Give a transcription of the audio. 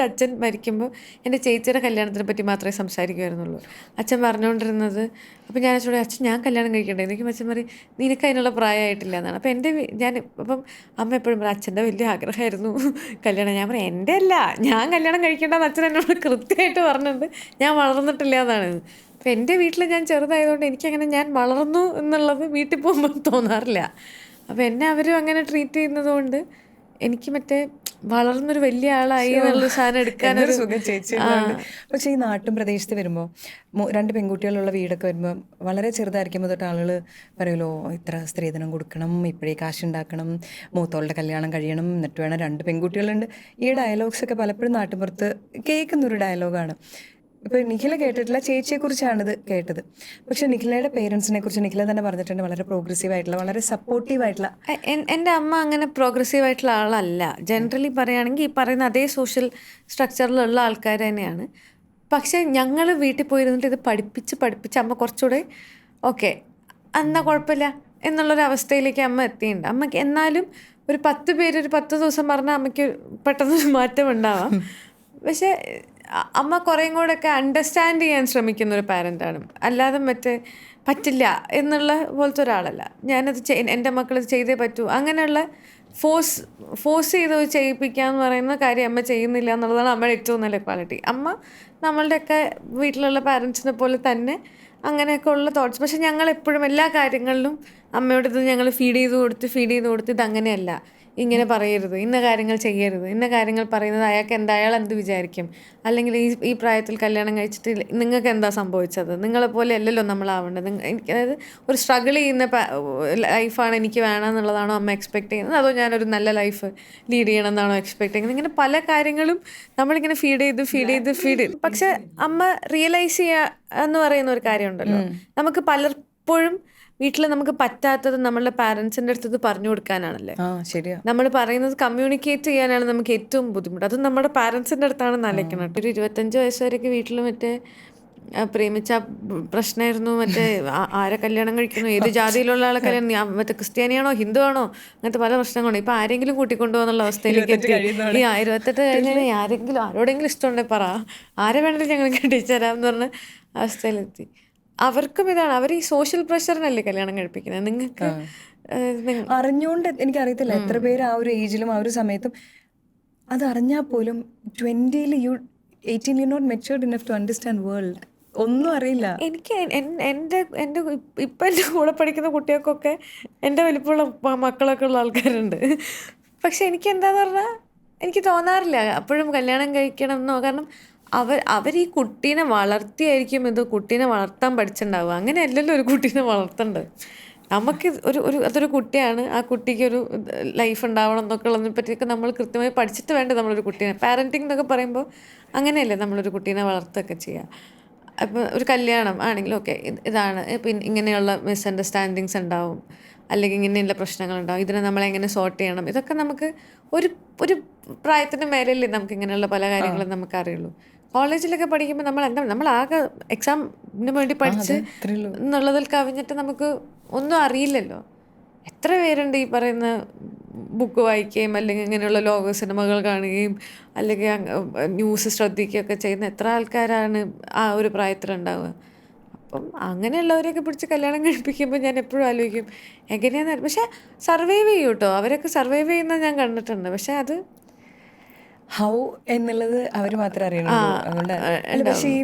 എന്റെ അച്ഛൻ മരിക്കുമ്പോൾ എന്റെ ചേച്ചിയുടെ കല്യാണത്തിനെ പറ്റി മാത്രമേ സംസാരിക്കുമായിരുന്നുള്ളൂ അച്ഛൻ പറഞ്ഞുകൊണ്ടിരുന്നത് അപ്പോൾ ഞാൻ അച്ഛനോട് അച്ഛൻ ഞാൻ കല്യാണം കഴിക്കണ്ടേ? എനിക്ക് അച്ഛൻ പറയും നിനക്ക് അതിനുള്ള പ്രായമായിട്ടില്ല എന്നാണ്. അപ്പോൾ എന്റെ ഞാൻ അപ്പം അമ്മ എപ്പോഴും പറയും അച്ഛന്റെ വലിയ ആഗ്രഹമായിരുന്നു കല്യാണം. ഞാൻ പറയും എന്റെ അല്ല ഞാൻ കല്യാണം കഴിക്കേണ്ടെന്ന് അച്ഛൻ എന്നോട് കൃത്യമായിട്ട് പറഞ്ഞിട്ടുണ്ട്. ഞാൻ വളർന്നിട്ടില്ല എന്നാണ്. അപ്പം എന്റെ വീട്ടിൽ ഞാൻ ചെറുതായതുകൊണ്ട് എനിക്കങ്ങനെ ഞാൻ വളർന്നു എന്നുള്ളത് വീട്ടിൽ പോകുമ്പോൾ തോന്നാറില്ല. അപ്പോൾ എന്നെ അവരും അങ്ങനെ ട്രീറ്റ് ചെയ്യുന്നതുകൊണ്ട് എനിക്ക് മറ്റേ വളർന്നൊരു വലിയ ആളായി എന്നുള്ള സാധനം എടുക്കാൻ ഒരു സുഖം ചേച്ചി പക്ഷെ ഈ നാട്ടും പ്രദേശത്ത് വരുമ്പോൾ രണ്ട് പെൺകുട്ടികളുള്ള വീടൊക്കെ വരുമ്പോൾ വളരെ ചെറുതായിരിക്കുമ്പോൾ തൊട്ട് ആളുകൾ പറയുമല്ലോ ഇത്ര സ്ത്രീധനം കൊടുക്കണം ഇപ്പോഴേ കാശുണ്ടാക്കണം മൂത്തോളുടെ കല്യാണം കഴിയണം എന്നിട്ട് വേണം രണ്ട് പെൺകുട്ടികളുണ്ട്. ഈ ഡയലോഗ്സ് ഒക്കെ പലപ്പോഴും നാട്ടുപുറത്ത് കേൾക്കുന്നൊരു ഡയലോഗാണ് ഇപ്പൊ നിഖില കേട്ടിട്ടില്ല ചേച്ചിയെ കുറിച്ചാണിത് കേട്ടത്. പക്ഷെ നിഖിലയുടെ പേരൻസിനെ കുറിച്ച് നിഖില തന്നെ പറഞ്ഞിട്ടുണ്ട് വളരെ പ്രോഗ്രസീവ് ആയിട്ടുള്ള വളരെ സപ്പോർട്ടീവ് ആയിട്ടുള്ള. എന്റെ അമ്മ അങ്ങനെ പ്രോഗ്രസീവ് ആയിട്ടുള്ള ആളല്ല. ജനറലി പറയുകയാണെങ്കിൽ ഈ പറയുന്ന അതേ സോഷ്യൽ സ്ട്രക്ചറിലുള്ള ആൾക്കാർ തന്നെയാണ്. പക്ഷേ ഞങ്ങൾ വീട്ടിൽ പോയിരുന്നിട്ട് ഇത് പഠിപ്പിച്ച് പഠിപ്പിച്ച് അമ്മ കുറച്ചുകൂടെ ഓക്കെ എന്നാൽ കുഴപ്പമില്ല എന്നുള്ളൊരു അവസ്ഥയിലേക്ക് അമ്മ എത്തിയിട്ടുണ്ട്. അമ്മയ്ക്ക് എന്നാലും ഒരു പത്ത് പേര് ഒരു പത്ത് ദിവസം പറഞ്ഞാൽ അമ്മയ്ക്ക് പെട്ടെന്ന് മാറ്റം ഉണ്ടാവാം. പക്ഷേ അമ്മ കുറേയും കൂടെ ഒക്കെ അണ്ടർസ്റ്റാൻഡ് ചെയ്യാൻ ശ്രമിക്കുന്ന ഒരു പാരന്റാണ് അല്ലാതെ മറ്റേ പറ്റില്ല എന്നുള്ള പോലത്തെ ഒരാളല്ല. ഞാനത് എന്റെ മക്കളത് ചെയ്തേ പറ്റൂ. അങ്ങനെയുള്ള ഫോഴ്സ് ഫോഴ്സ് ചെയ്ത് ചെയ്യിപ്പിക്കുക എന്ന് പറയുന്ന കാര്യം അമ്മ ചെയ്യുന്നില്ല എന്നുള്ളതാണ് അമ്മയുടെ ഏറ്റവും നല്ല ക്വാളിറ്റി അമ്മ നമ്മളുടെയൊക്കെ വീട്ടിലുള്ള പാരൻസിനെ പോലെ തന്നെ അങ്ങനെയൊക്കെ ഉള്ള തോട്ട്സ് പക്ഷെ ഞങ്ങൾ എപ്പോഴും എല്ലാ കാര്യങ്ങളിലും അമ്മയോട് ഇത് ഞങ്ങൾ ഫീഡ് ചെയ്ത് കൊടുത്ത് ഫീഡ് ചെയ്ത് കൊടുത്ത് ഇത് അങ്ങനെയല്ല. ഇങ്ങനെ പറയരുത് ഇന്ന കാര്യങ്ങൾ ചെയ്യരുത് ഇന്ന കാര്യങ്ങൾ പറയുന്നത് അയാൾക്ക് എന്താ അയാൾ എന്ത് വിചാരിക്കും? അല്ലെങ്കിൽ ഈ ഈ പ്രായത്തിൽ കല്യാണം കഴിച്ചിട്ട് നിങ്ങൾക്ക് എന്താ സംഭവിച്ചത്? നിങ്ങളെപ്പോലെ അല്ലല്ലോ നമ്മളാവേണ്ടത് അതായത് ഒരു സ്ട്രഗിൾ ചെയ്യുന്ന ലൈഫാണ് എനിക്ക് വേണം എന്നുള്ളതാണോ അമ്മ എക്സ്പെക്ട് ചെയ്യുന്നത്? അതോ ഞാനൊരു നല്ല ലൈഫ് ലീഡ് ചെയ്യണം എന്നാണോ എക്സ്പെക്ട് ചെയ്യുന്നത്? ഇങ്ങനെ പല കാര്യങ്ങളും നമ്മളിങ്ങനെ ഫീഡ് ചെയ്ത് ഫീഡ് ചെയ്ത് ഫീഡ് ചെയ്ത്. പക്ഷെ അമ്മ റിയലൈസ് ചെയ്യുക എന്ന് പറയുന്ന ഒരു കാര്യമുണ്ടല്ലോ. നമുക്ക് പലപ്പോഴും വീട്ടിൽ നമുക്ക് പറ്റാത്തത് നമ്മളുടെ പാരന്റ്സിന്റെ അടുത്ത് പറഞ്ഞു കൊടുക്കാനാണല്ലേ? ശരിയാ. നമ്മൾ പറയുന്നത് കമ്മ്യൂണിക്കേറ്റ് ചെയ്യാനാണ് നമുക്ക് ഏറ്റവും ബുദ്ധിമുട്ട്. അത് നമ്മുടെ പാരന്റ്സിന്റെ അടുത്താണ് നലയ്ക്കണം ഒരു ഇരുപത്തഞ്ച് വയസ്സ് വരെയൊക്കെ വീട്ടിൽ മറ്റേ പ്രേമിച്ച പ്രശ്നമായിരുന്നു മറ്റേ ആരെ കല്യാണം കഴിക്കുന്നു ഏത് ജാതിയിലുള്ള ആളെ കല്യാണം മറ്റേ ക്രിസ്ത്യാനിയാണോ ഹിന്ദു ആണോ അങ്ങനത്തെ പല പ്രശ്നങ്ങളുണ്ട്. ഇപ്പൊ ആരെങ്കിലും കൂട്ടിക്കൊണ്ടുപോകുന്നുള്ള അവസ്ഥയിലേക്ക് എത്തി. ഈ ഇരുപത്തെട്ട് കഴിഞ്ഞാൽ ആരെങ്കിലും ആരോടെങ്കിലും ഇഷ്ടമുണ്ടെങ്കിൽ പറ. ആരെ വേണമെങ്കിലും ഞങ്ങൾ കെട്ടിച്ചു എന്ന് പറഞ്ഞ അവസ്ഥയിലെത്തി. അവർക്കും ഇതാണ്. അവർ ഈ സോഷ്യൽ പ്രഷറിനല്ലേ കല്യാണം കഴിപ്പിക്കുന്നത്? നിങ്ങൾക്ക് അറിഞ്ഞുകൊണ്ട് എനിക്ക് എനിക്കറിയത്തില്ല എത്ര പേര് ആ ഒരു ഏജിലും ആ ഒരു സമയത്തും. അത് അറിഞ്ഞാൽ പോലും ട്വന്റിയിൽ you eighteen you not matured enough to understand world ഒന്നും അറിയില്ല. എനിക്ക് എൻ- എന്റെ എന്റെ ഇപ്പം എന്റെ കൂടെ പഠിക്കുന്ന കുട്ടികൾക്കൊക്കെ എന്റെ വലിപ്പമുള്ള മക്കളൊക്കെ ഉള്ള ആൾക്കാരുണ്ട്. പക്ഷെ എനിക്ക് എന്താന്ന് പറഞ്ഞാൽ എനിക്ക് തോന്നാറില്ല. അപ്പോഴും കല്യാണം കഴിക്കണം എന്നോ കാരണം അവർ അവർ ഈ കുട്ടീനെ വളർത്തിയായിരിക്കും ഇത് കുട്ടീനെ വളർത്താൻ പഠിച്ചിട്ടുണ്ടാവുക. അങ്ങനെയല്ലല്ലോ ഒരു കുട്ടീനെ വളർത്തേണ്ടത്. നമുക്ക് ഒരു ഒരു അതൊരു കുട്ടിയാണ്. ആ കുട്ടിക്ക് ഒരു ലൈഫ് ഉണ്ടാവണം എന്നൊക്കെ ഉള്ളതിനെ പറ്റിയൊക്കെ നമ്മൾ കൃത്യമായി പഠിച്ചിട്ട് വേണ്ട നമ്മളൊരു കുട്ടീനെ. പാരന്റിങ് എന്നൊക്കെ പറയുമ്പോൾ അങ്ങനെയല്ലേ നമ്മളൊരു കുട്ടീനെ വളർത്തുകയൊക്കെ ചെയ്യുക. അപ്പോൾ ഒരു കല്യാണം ആണെങ്കിലും ഓക്കെ ഇതാണ്. പിന്നെ ഇങ്ങനെയുള്ള മിസ്അണ്ടർസ്റ്റാൻഡിങ്സ് ഉണ്ടാവും. അല്ലെങ്കിൽ ഇങ്ങനെയുള്ള പ്രശ്നങ്ങളുണ്ടാവും ഇതിനെ നമ്മളെങ്ങനെ സോർട്ട് ചെയ്യണം? ഇതൊക്കെ നമുക്ക് ഒരു ഒരു പ്രായത്തിന്റെ മേലല്ലേ നമുക്ക് ഇങ്ങനെയുള്ള പല കാര്യങ്ങളും നമുക്ക് അറിയുള്ളൂ കോളേജിലൊക്കെ പഠിക്കുമ്പോൾ നമ്മൾ എന്താ നമ്മൾ ആകെ എക്സാമിന് വേണ്ടി പഠിച്ച് എന്നുള്ളതിൽ കവിഞ്ഞിട്ട് നമുക്ക് ഒന്നും അറിയില്ലല്ലോ. എത്ര പേരുണ്ട് ഈ പറയുന്ന ബുക്ക് വായിക്കുകയും അല്ലെങ്കിൽ ഇങ്ങനെയുള്ള ലോക സിനിമകൾ കാണുകയും അല്ലെങ്കിൽ ന്യൂസ് ശ്രദ്ധിക്കുകയൊക്കെ ചെയ്യുന്ന എത്ര ആൾക്കാരാണ് ആ ഒരു പ്രായത്തിലുണ്ടാവുക അപ്പം അങ്ങനെയുള്ളവരെയൊക്കെ പിടിച്ച് കല്യാണം കഴിപ്പിക്കുമ്പോൾ ഞാൻ എപ്പോഴും ആലോചിക്കും എങ്ങനെയാണെന്ന് പക്ഷേ സർവൈവ് ചെയ്യും കേട്ടോ അവരൊക്കെ സർവൈവ് ചെയ്യുന്നത് ഞാൻ കണ്ടിട്ടുണ്ട്. പക്ഷേ അത് ഹൗ എന്നുള്ളത് അവർ മാത്രമേ അതുകൊണ്ട് പക്ഷേ ഈ